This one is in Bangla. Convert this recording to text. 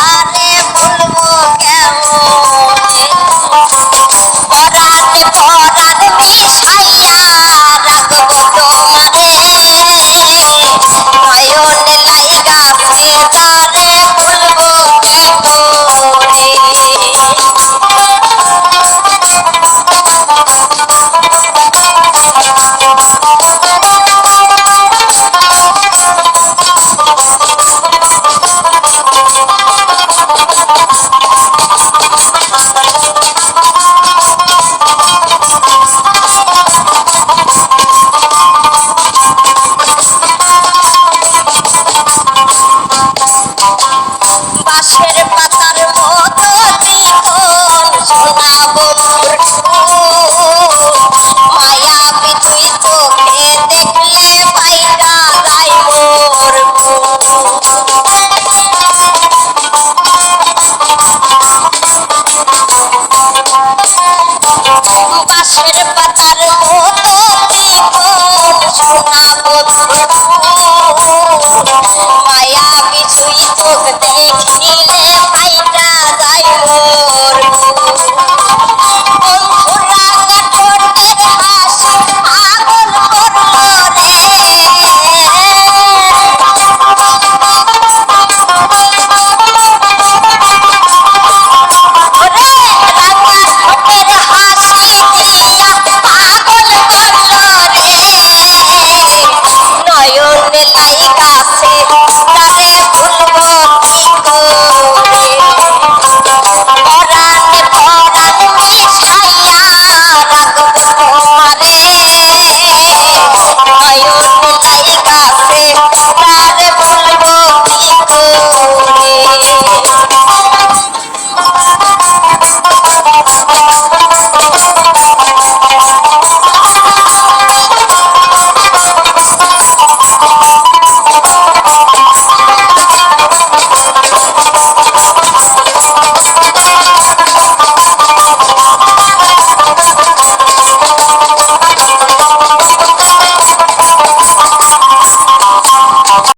তারে বলব কেমনে? পরাণ পরাণ মিশাইয়া রাখব তোমারে। নয়ন লাইগা তারে Oh,